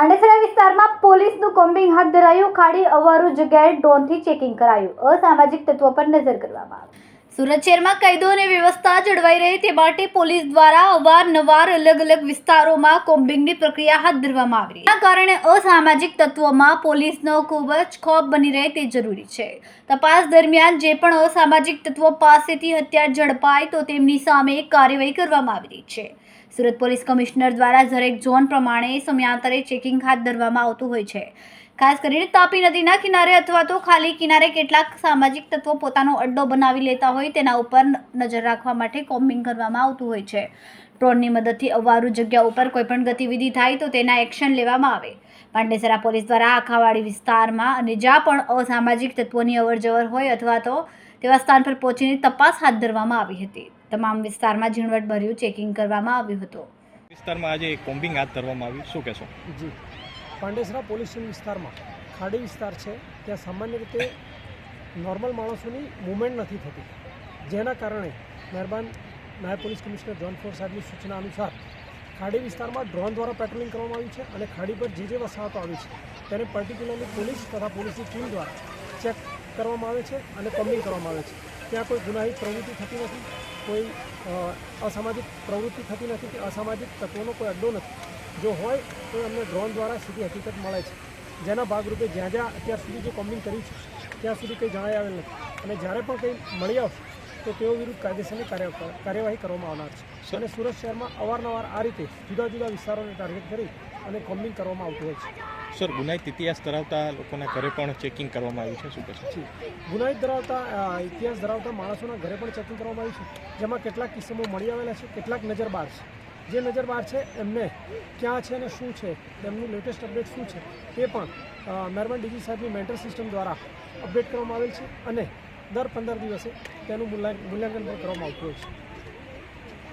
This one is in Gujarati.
પાંડેસરા વિસ્તારમાં પોલીસનું કોમ્બિંગ હાથ ધરાયું. ખાડી અવારું જગ્યાએ ડ્રોનથી ચેકિંગ કરાયું. અસામાજિક તત્વો પર નજર કરવામાં આવી. સુરત શહેરમાં કાયદો અને વ્યવસ્થા જળવાઈ રહે તે માટે પોલીસ દ્વારા અવારનવાર અલગ અલગ વિસ્તારોમાં કોમ્બિંગની પ્રક્રિયા હાથ ધરવામાં આવી રહી. કારણે અસામાજિક તત્વોમાં પોલીસનો ખૂબ જ ખોફ બની રહે તે જરૂરી છે. તપાસ દરમિયાન જે પણ અસામાજિક તત્વો પાસેથી હત્યા ઝડપાય તો તેમની સામે કાર્યવાહી કરવામાં આવી રહી છે. સુરત પોલીસ કમિશનર દ્વારા દરેક ઝોન પ્રમાણે સમયાંતરે ચેકિંગ હાથ ધરવામાં આવતું હોય છે. ખાસ કરીને તાપી નદીના કિનારે અથવા તો ખાલી કિનારે કેટલાક સામાજિક તત્વો પોતાનો અડ્ડો બનાવી લેતા હોય તેના ઉપર નજર રાખવા માટે કોમ્બિંગ કરવામાં આવતું હોય છે. ડ્રોનની મદદથી અવારું જગ્યા ઉપર કોઈપણ ગતિવિધિ થાય તો તેના એક્શન લેવામાં આવે. પાંડેસરા પોલીસ દ્વારા આખાવાડી વિસ્તારમાં અને જ્યાં પણ અસામાજિક તત્વોની અવરજવર હોય અથવા તો તેવા સ્થાન પર પહોંચીને તપાસ હાથ ધરવામાં આવી હતી. તમામ વિસ્તારમાં ઝીણવટભર્યું ચેકિંગ કરવામાં આવ્યું હતું. વિસ્તારમાં આજે કોમ્બિંગ હાથ ધરવામાં આવ્યું. શું કહેશો? જી. પાંડેસરા પોલીસ સ્ટેશન વિસ્તારમાં ખાડી વિસ્તાર છે. ત્યાં સામાન્ય રીતે નોર્મલ માણસોની મુવમેન્ટ નથી થતી. જેના કારણે મહેરબાન નાયબ પોલીસ કમિશનર જોન ફોર સાહેબની સૂચના અનુસાર ખાડી વિસ્તારમાં ડ્રોન દ્વારા પેટ્રોલિંગ કરવામાં આવ્યું છે અને ખાડી પર જે જે વસાહતો આવી છે તેને પર્ટિક્યુલરલી પોલીસ તથા પોલીસની ટીમ દ્વારા ચેક કરવામાં આવે છે અને કોમ્બિંગ કરવામાં આવે છે. ત્યાં કોઈ ગુનાહિત પ્રવૃત્તિ થતી નથી, કોઈ અસામાજિક પ્રવૃત્તિ થતી નથી કે અસામાજિક તત્વોનો કોઈ અડ્ડો નથી. જો હોય તો અમને ડ્રોન દ્વારા સીધી હકીકત મળે છે. જેના ભાગરૂપે જ્યાં જ્યાં અત્યાર સુધી જે કોમ્બિંગ કર્યું છે, ત્યાં સુધી કંઈ જણાઈ આવેલ નથી. અને જ્યારે પણ કંઈ મળી આવશે તો તેઓ વિરુદ્ધ કાયદેસરની કાર્ય કાર્યવાહી કરવામાં આવનાર છે. અને સુરત શહેરમાં અવારનવાર આ રીતે જુદા જુદા વિસ્તારોને ટાર્ગેટ કરી અને કોમ્બિંગ કરવામાં આવતું હોય છે. સર ગુનાહિત ઇતિહાસ ધરાવતા લોકોના ઘરે પણ ચેકિંગ કરવામાં આવ્યું છે? શું કહે છે? ગુનાહિત ધરાવતા ઇતિહાસ ધરાવતા માણસોના ઘરે પણ ચેકિંગ કરવામાં આવ્યું છે. જેમાં કેટલાક કિસ્સામાં મળી આવેલા છે કેટલાક નજર બહાર છે. જે નજર બહાર છે એમને ક્યાં છે અને શું છે તેમનું લેટેસ્ટ અપડેટ શું છે તે પણ મહેરબાન ડીજી સાહેબની મેન્ટર સિસ્ટમ દ્વારા અપડેટ કરવામાં આવેલ છે અને દર પંદર દિવસે તેનું મૂલ્યાંકન પણ કરવામાં આવતું હોય છે.